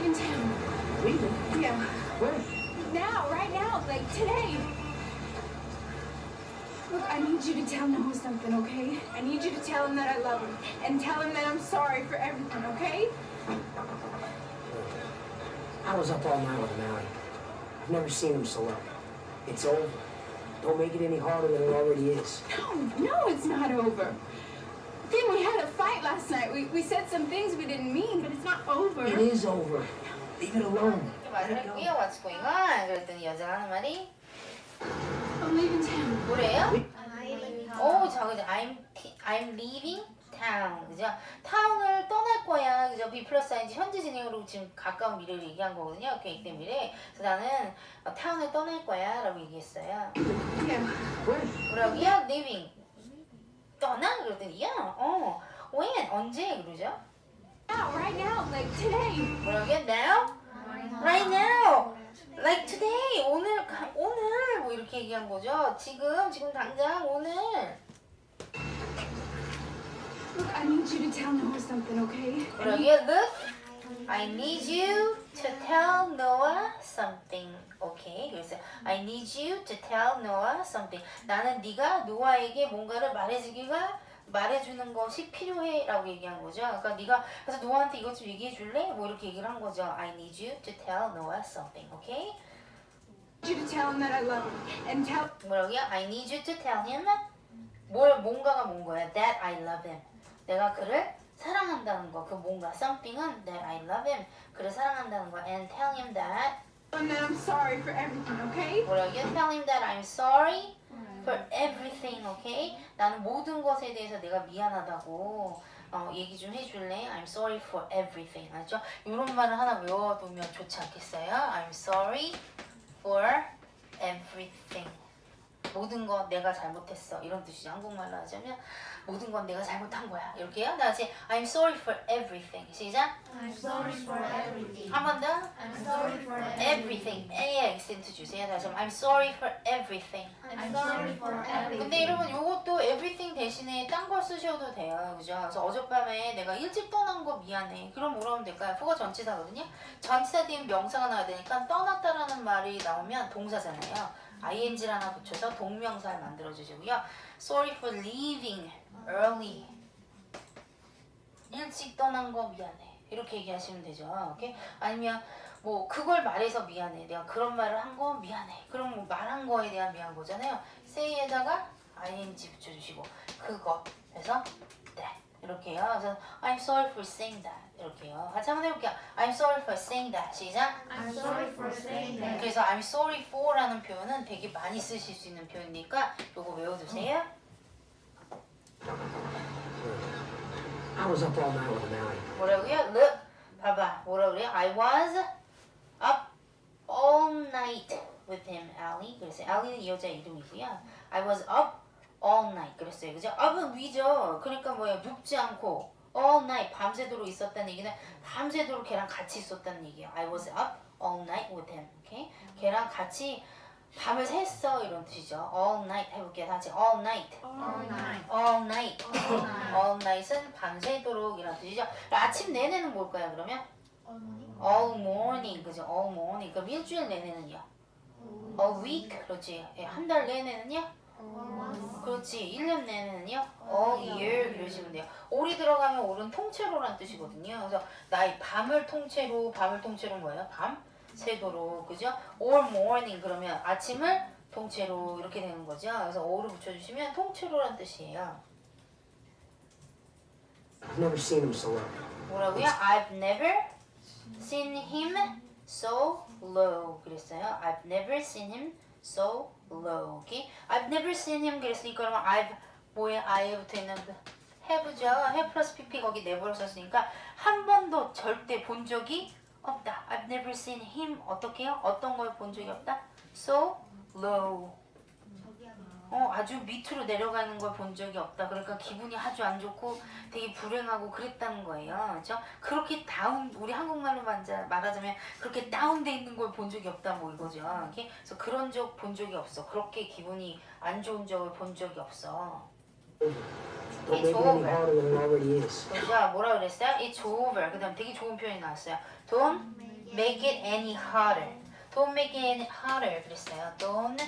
leaving town. Leaving? Yeah. Where? Now, right now, like today. Look, I need you to tell Noah something, okay? I need you to tell him that I love him and tell him that I'm sorry for everything, okay? I was up all night with Mallie. I've never seen him so up. It's over. Don't make it any harder than it already is. No, no, it's not over. Then we had a fight last night. We, we said some things we didn't mean, but it's not over. It is over. Leave it alone. 말을 할게요. What's going on? 그랬더니 여자가 하는 말이 I'm leaving town. 뭐래요? 오, 자, 그죠. I'm, I'm leaving town. 그죠? 타운을 떠날 거야. 그죠? B 플러스 ING 현재 진행으로 지금 가까운 미래를 얘기한 거거든요. 계획 된 미래. 그래서 나는 어, 타운을 떠날 거야. 라고 얘기했어요. Yeah. Where? 뭐라고요? leaving. 떠나? 그랬더니, 야, 어. when? 언제? 그러죠? Now, right now, like today. 뭐라고요? now? right now. like today. 오늘, 가- 오늘. 뭐 이렇게 얘기한 거죠. 지금, 지금 당장 오늘. Look, I need you to tell Noah something, okay? 뭐라고요? Look, I need you to tell Noah something. 오케이. 그래서 I need you to tell Noah something. 나는 네가 노아에게 뭔가를 말해주기가 말해주는 것이 필요해라고 얘기한 거죠. 그러니까 네가 그래서 노아한테 이것 좀 얘기해 줄래? 뭐 이렇게 얘기를 한 거죠. I need you to tell Noah something. 오케이? I need you to tell him that I love him and tell 뭐라고요? I need you to tell him 뭘 뭔가가 뭔 거야? That I love him. 내가 그를 사랑한다는 거. 그 뭔가 something은 that I love him. 그를 사랑한다는 거. And tell him that him that I'm sorry for everything, okay? 뭐라고요? Tell him that I'm sorry for everything. Okay? 나는 모든 것에 대해서 내가 미안하다고 어, 얘기 좀 해줄래? I'm sorry for everything. 알죠? 이런 말을 하나 외워두면 좋지 않겠어요? I'm sorry for everything. 모든 건 내가 잘못했어. 이런 뜻이죠 한국말로 하자면 모든 건 내가 잘못한 거야. 이렇게요? 나 이제 I'm sorry for everything. 시작. I'm sorry for everything. 한 번 더. I'm sorry for everything. A에 액센트 주세요. 다시 한번. I'm sorry for everything. I'm sorry for everything. 근데 여러분 요것도 everything 대신에 딴 걸 쓰셔도 돼요. 그죠? 그래서 어젯밤에 내가 일찍 떠난 거 미안해. 그럼 뭐라 하면 될까요? 후가 전치사거든요. 전치사 뒤에 명사가 나와야 되니까 떠났다라는 말이 나오면 동사잖아요 ing를 하나 붙여서 동명사를 만들어 주시고요. Sorry for leaving early. 일찍 떠난 거 미안해. 이렇게 얘기하시면 되죠. 오케이? 아니면 뭐 그걸 말해서 미안해. 내가 그런 말을 한 거 미안해. 그럼 뭐 말한 거에 대한 미안 거잖아요. say에다가 ing 붙여주시고 그거 그래서 that 이렇게요 그래서 I'm sorry for saying that 이렇게요 같이 한번 해볼게요 I'm sorry for saying that 시작 I'm sorry for saying that. 그래서 I'm sorry for라는 표현은 되게 많이 쓰실 수 있는 표현이니까 요거 외워두세요 I was up all night with Mallie. 뭐라고요? Look, 봐봐. 뭐라 그래요? I was up all night with him, Allie. 그래서 Allie는 이 여자 이름이고요. I was up all night. 그랬어요. 그죠? up은 위죠. 그러니까 뭐예요? 눕지 않고 all night 밤새도록 있었다는 얘기는 밤새도록 걔랑 같이 있었다는 얘기예요. I was up all night with him. 오케이? 걔랑 같이 밤을 샜어 이런 뜻이죠. all night 해볼게요. 다 같이 all night. All night. all night. All night. all night은 밤새도록 이런 뜻이죠. 아침 내내는 뭘까요, 그러면? All morning. all morning, 그죠? all morning. 그럼 일주일 내내는요? a week, 그렇지. 예, 한달 내내는요? Month. 그렇지. 1년 내내는요? all year, 그러시면 돼요. 올이 들어가면 올은 통째로란 뜻이거든요. 그래서 나의 밤을 통째로, 밤을 통째로 뭐예요? 밤? 새도록, 그죠? all morning, 그러면 아침을 통째로 이렇게 되는 거죠. 그래서 all을 붙여주시면 통째로란 뜻이에요. I've never seen him so up. 뭐라고요? I've never seen him so low. 그랬어요. I've never seen him so low. 오케이? I've never seen him 그랬으니까 그러면 I've 뭐에 I에 붙어 있는 그 have죠. have 플러스 pp 거기 never로 썼으니까 한 번도 절대 본 적이 없다. I've never seen him 어떻게요? 어떤 걸 본 적이 없다? So low. 어, 아주 밑으로 내려가는 걸 본 적이 없다. 그러니까 기분이 아주 안 좋고 되게 불행하고 그랬다는 거예요. 그죠? 그렇게 다운, 우리 한국말로 말하자면 그렇게 다운돼 있는 걸 본 적이 없다. 뭐 이거죠. 이렇게? 그래서 그런 적 본 적이 없어. 그렇게 기분이 안 좋은 적을 본 적이 없어. It's over. 자, 뭐라 그랬어요? It's over. 그 다음 되게 좋은 표현이 나왔어요. Don't make it any harder. Don't make it any harder. 그랬어요. Don't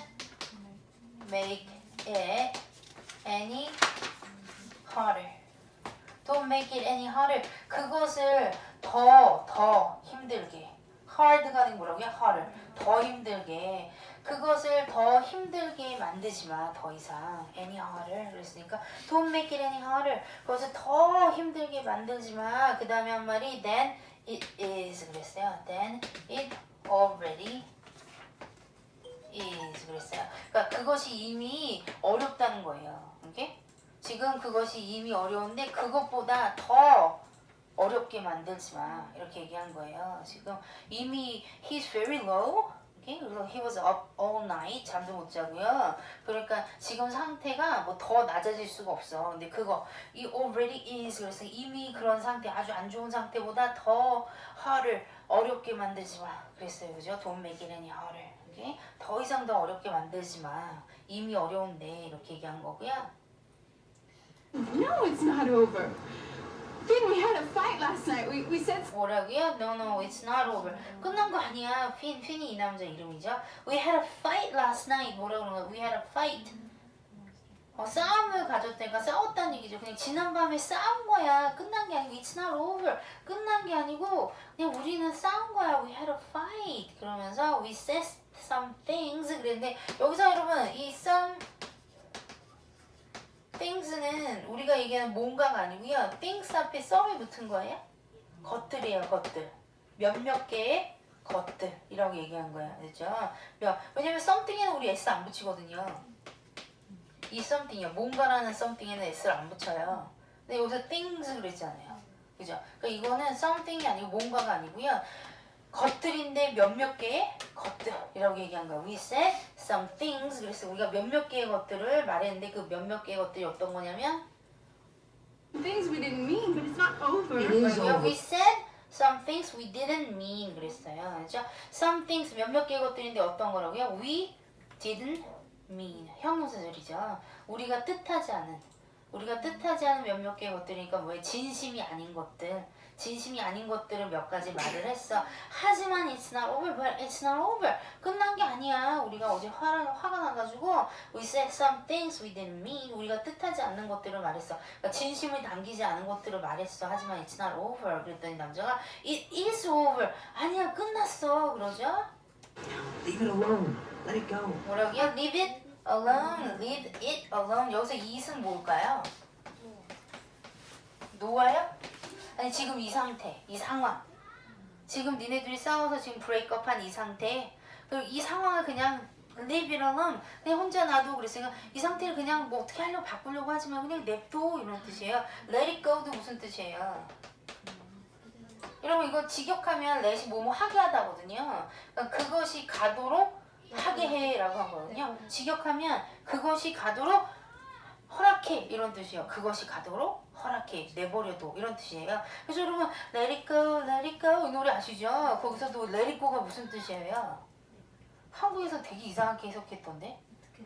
make it any harder. Don't make it any harder. 그것을 더, 더 힘들게. hard가 아니고 뭐라고요? harder. 더 힘들게. 그것을 더 힘들게 만들지 마. 더 이상. any harder. 그랬으니까 don't make it any harder. 그것을 더 힘들게 만들지 마. 그 다음에 한 말이 then it is 그랬어요. then it already is 그랬어요. 그러니까 그것이 이미 어렵다는 거예요. 오케이? 지금 그것이 이미 어려운데 그것보다 더 어렵게 만들지 마. 이렇게 얘기한 거예요. 지금 이미 he's very low. 그래서 he was up all night. 잠도 못 자고요. 그러니까 지금 상태가 뭐 더 낮아질 수가 없어. 근데 그거 이 already is 그래서 이미 그런 상태 아주 안 좋은 상태보다 더 harder 어렵게 만들지 마. 그랬어요. 그죠? It any harder. 오케 이? 더 이상 더 어렵게 만들지 마. 이미 어려운데 이렇게 얘기한 거고요. No, it's not over. Finn, we had a fight last night. We, we said 뭐라고요? No, no, it's not over. 끝난 거 아니야. 핀, 핀이 이 남자 이름이죠. We had a fight last night. 뭐라고 그러는 거야? We had a fight. 어, 싸움을 가졌다니까 싸웠다는 얘기죠. 그냥 지난밤에 싸운 거야. 끝난 게 아니고 it's not over. 끝난 게 아니고 그냥 우리는 싸운 거야. We had a fight. 그러면서 we said some things 그랬는데 여기서 여러분 이 some things는 우리가 얘기하는 뭔가가 아니고요. things 앞에 some이 붙은 거예요. 것들이에요, 것들. 몇몇 개의 것들 이라고 얘기한 거야. 그죠? 몇, 왜냐면 something에는 우리 s 안 붙이거든요. 이 something이요. 뭔가라는 something에는 s를 안 붙여요. 근데 여기서 things 그랬잖아요. 그죠? 그러니까 이거는 something이 아니고 뭔가가 아니고요. 것들인데 몇몇 개의 것들이라고 얘기한 거야. We said some things. 그래서 우리가 몇몇 개의 것들을 말했는데 그 몇몇 개의 것들이 어떤 거냐면 things we didn't mean, but it's not over. It is 그러니까 over. we said some things we didn't mean 그랬어요. 그렇죠? Some things 몇몇 개의 것들인데 어떤 거라고요? We didn't mean 형용사절이죠. 우리가 뜻하지 않은 우리가 뜻하지 않은 몇몇 개의 것들이니까 뭐예요? 진심이 아닌 것들. 진심이 아닌 것들을 몇 가지 말을 했어. 하지만 it's not over, but it's not over. 끝난 게 아니야. 우리가 어제 화, 화가 나가지고 we said some things we didn't mean. 우리가 뜻하지 않는 것들을 말했어. 그러니까 진심을 담기지 않은 것들을 말했어. 하지만 it's not over. 그랬더니 남자가 it is over. 아니야 끝났어. 그러죠? Leave it alone. Let it go. 뭐라고요? Leave it alone. Leave it alone. 여기서 it은 뭘까요? 노아요? 아니 지금 이 상태, 이 상황. 지금 니네들이 싸워서 지금 브레이크업한 이 상태. 그리고 이 상황을 그냥 leave it alone. 그냥 혼자 놔도 그랬으니까 이 상태를 그냥 뭐 어떻게 하려고 바꾸려고 하지만 그냥 냅둬 이런 뜻이에요. let it go도 무슨 뜻이에요? 여러분 이거 직역하면 let이 뭐뭐 하게 하다거든요. 그러니까 그것이 가도록 하게 해라고 한 거거든요. 직역하면 그것이 가도록 허락해 이런 뜻이에요. 그것이 가도록 허락해 내버려둬 이런 뜻이에요. 그래서 여러분 Let it go, Let it go 이 노래 아시죠? 거기서도 Let it go가 무슨 뜻이에요? 한국에서 되게 이상하게 해석했던데.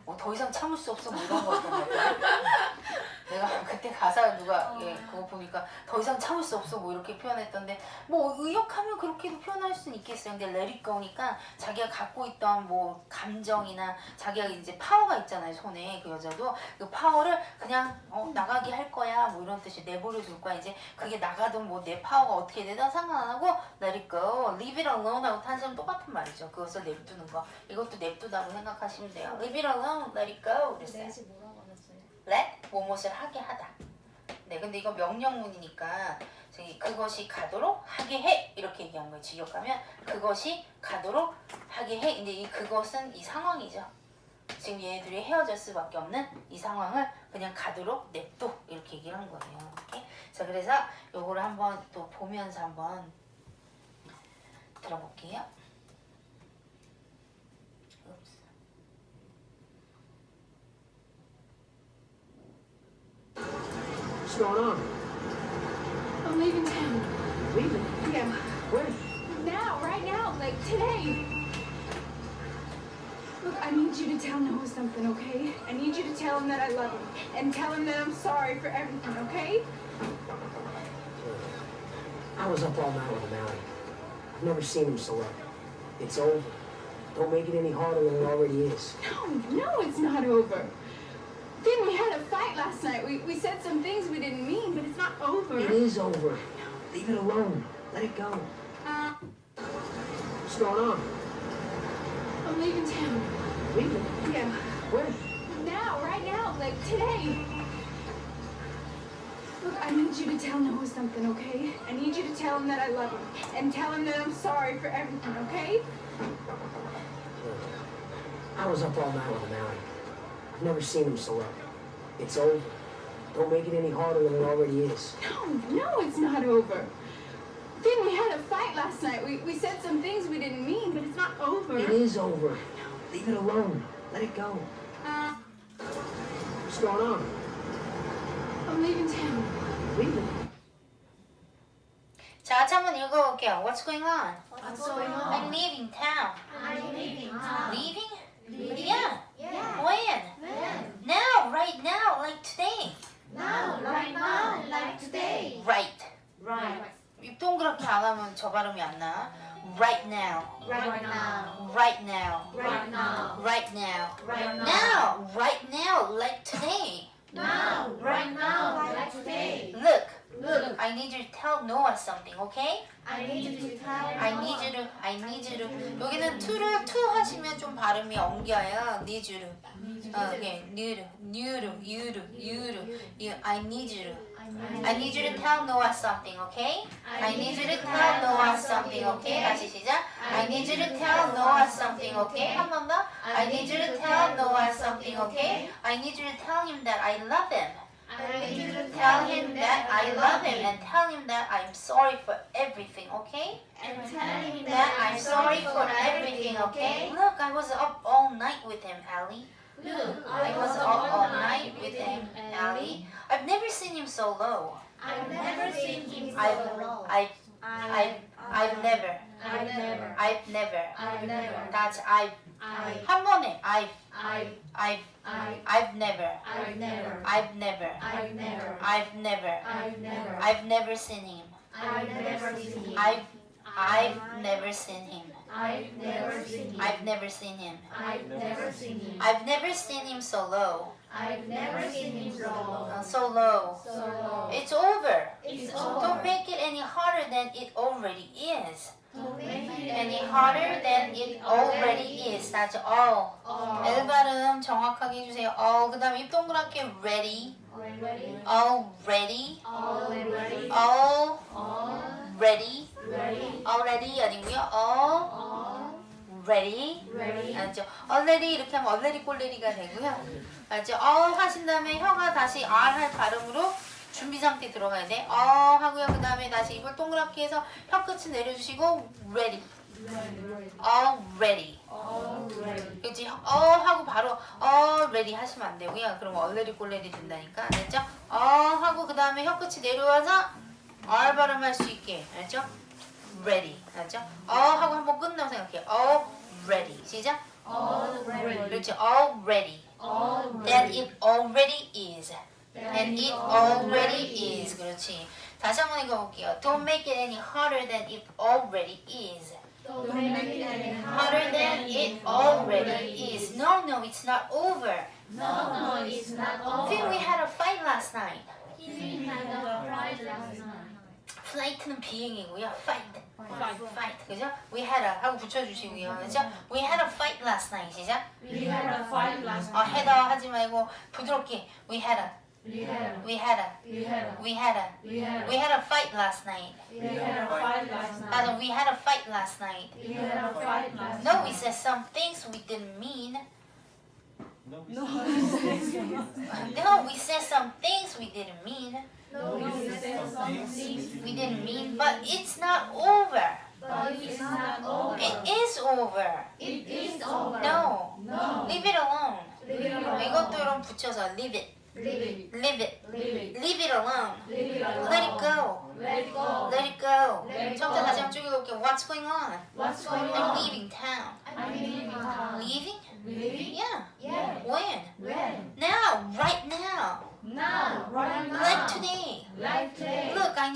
뭐 더 이상 참을 수 없어 뭐 이런 거였던 것 같아요. 내가 그때 가사 누가 예 그거 보니까 더 이상 참을 수 없어 뭐 이렇게 표현했던데 뭐 의역하면 그렇게도 표현할 수는 있겠어요. 근데 go니까 자기가 갖고 있던 뭐 감정이나 자기가 이제 파워가 있잖아요 손에 그 여자도 그 파워를 그냥 어, 나가게 할 거야 뭐 이런 뜻이 내버려 둘 거야 이제 그게 나가든 뭐 내 파워가 어떻게 되든 상관 안 하고 let it go, leave it alone 하고 탄생 똑같은 말이죠. 그것을 냅두는 거 이것도 냅두다고 생각하시면 돼요. it let it go 그랬어요. 넷이 뭐라고 하셨어요? let 무엇을 하게 하다. 네, 근데 이거 명령문이니까 저기 그것이 가도록 하게 해 이렇게 얘기한 거예요. 직역하면 그것이 가도록 하게 해. 근데 이 그것은 이 상황이죠. 지금 얘네들이 헤어질 수밖에 없는 이 상황을 그냥 가도록 냅둬 이렇게 얘기를 한 거예요. 오케이? 자, 그래서 요거를 한번 또 보면서 한번 들어볼게요. What's going on? I'm leaving town. Leaving? Yeah. Where? Now, right now, like today. Look, I I need you to tell Noah something, okay? I need you to tell him that I love him. And tell him that I'm sorry for everything, okay? I was up all night with him, Allie. I've never seen him so up. It's over. Don't make it any harder than it already is. No, no, it's not over. Finn, we had a fight last night. We, we said some things we didn't mean, but it's not over. It is over. Leave it alone. Let it go. Uh, What's going on? I'm leaving town. Leaving? Yeah. Where? Now, right now, like today. Look, I need you to tell Noah something, okay? I need you to tell him that I love him. And tell him that I'm sorry for everything, okay? I was up all night with Allie. I've never seen him so up. It's over. Don't make it any harder than it already is. No, no, it's not over. Finn, we had a fight last night. We, we said some things we didn't mean, but it's not over. It is over. Leave it alone. Let it go. Uh, What's going on? I'm leaving town. Leaving? 자, 같이 한번 읽어볼게요. What's going on? What's going I'm on? leaving town. I'm leaving town. Leaving? Leaving? Yeah. Yeah. Right now, like today. Now, right now, like today. Right. Right. 입 동그랗게 안 하면 저 발음이 안 나. Right now. Right now. Right now. Right now. Right now. Right now. Now, right now, like today. Now, right now, like today. Look, Look, I need you to tell Noah something, okay? I need you to tell I need you to, I need you to. 여기는 to를 to 하시면 좀 발음이 엉겨요. need you to. 어, 이게 new to, new to, you to, you to. You, I need you to. I need you to tell Noah something, okay? I need you to tell Noah something, okay? 다시 시작. I need you to tell Noah something, okay? 한 번 더. I need you to tell Noah something, okay? I need you to tell him that I love him. I need you to Tell him that I love him and tell him that I'm sorry for everything, okay? And tell him That I'm sorry for everything, okay? Look, I was up all night with him, Allie. Look, I was up all night with him, Allie. I've never seen him so low. I've never seen him I've, so low. I've, I've, I've never, I've never. I've never. I've never. That's I've. I. 한 번에 I've, I. I've, I. I've never. I've never. I've never. I've never. I've never. I've never. I've never seen him. I've never seen him. I've, I've never seen him. I've never seen him. I've never seen him. I've never seen him. I've never seen him so low. I've never seen him so low. Uh, so low. So low. It's over. It's Don't over. make it any harder than it already is. Don't make it Any harder than it already is. That's all. all. L 발음 정확하게 해주세요. all. 그 다음에 입 동그랗게 ready. Already. all ready. Already. Ready. ready. already 아니고요. all ready. ready. 알죠? already 이렇게 하면 얼레리 꼴레리가 되고요. 알죠? 어 하신 다음에 혀가 다시 R 할 발음으로 준비 상태 들어가야 돼. 어 하고요. 그 다음에 다시 입을 동그랗게 해서 혀 끝을 내려주시고 ready. all ready. 그치? 어 하고 바로 어 ready 하시면 안 되고요. 그럼 얼레리 꼴레리 된다니까. 알죠? 어 하고 그 다음에 혀 끝이 내려와서 R 발음할 수 있게. 알죠? ready. 알죠? 어 하고 한번 끝나고 생각해. all ready. 시작. All ready. 그렇지. already. All Then ready. it already is. Then And it already is. 그렇지. 다시 한번 읽어볼게요. Don't make it any harder than it already is. Don't make it any Harder than it already is. No, no, it's not over. No, no, it's not over. Finn, we had a fight last night. He had a fight last night. Flight는 비행이고요. Fight. Fight. Fight. 그죠? We had a 하고 붙여주시고요. 그죠? We had a fight last night. 시작. We had a fight last 어, night. had a 하지 말고 부드럽게. We had a. We had a. We had a. We had a. We had a. We had a. We had a fight last night. We had a fight last night. 나는 we had a fight last night. We had a fight last No, night. we said some things we didn't mean. No, we said some things we didn't mean. No, we said some things, We didn't mean, but it's not over. but it's not over. It is over. It is over. No, No. leave it alone. Leave it alone. 이것도 여러분 붙여서 leave it, Leave it. leave it, Leave it. leave it alone. Leave it alone. Let it go, Let it go. let it go. Let it 처음부터 go. 다시 한번 쭉 읽어볼게요. What's going on? What's going I'm on? leaving town. I'm leaving town. Leaving? Really? Yeah. Yeah. When? When? Now, right now. Now.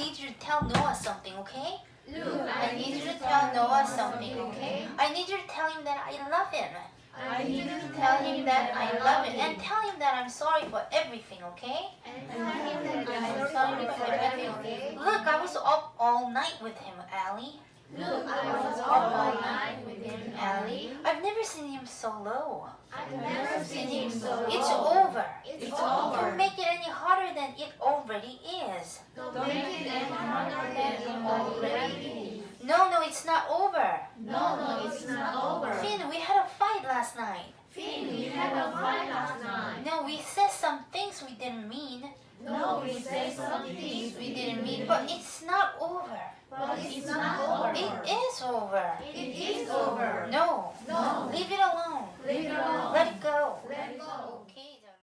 Need you to tell Noah something, okay? Look, I need you to tell Noah something, okay? I need you to tell him that I love him. I need you to Tell him that I love him. And tell him that I'm sorry for everything, okay? And tell him that I'm sorry for everything. everything. Look, I was up all night with him, Allie. Look, I was up all night with him, Allie. I've never seen him so low. I've never seen him so low. It's over. It's over. Don't make it any harder than it already is. Don't make it any harder than it already. No, no, it's not over. No, no, it's not over. Finn, we had a fight last night. Finn, we had a fight last night. No, we said some things we didn't mean. No, we said some things We didn't mean, but it's not over. but it's not over. It is over. It is over. No, No, leave it alone. leave it alone. Let it go. Let it go.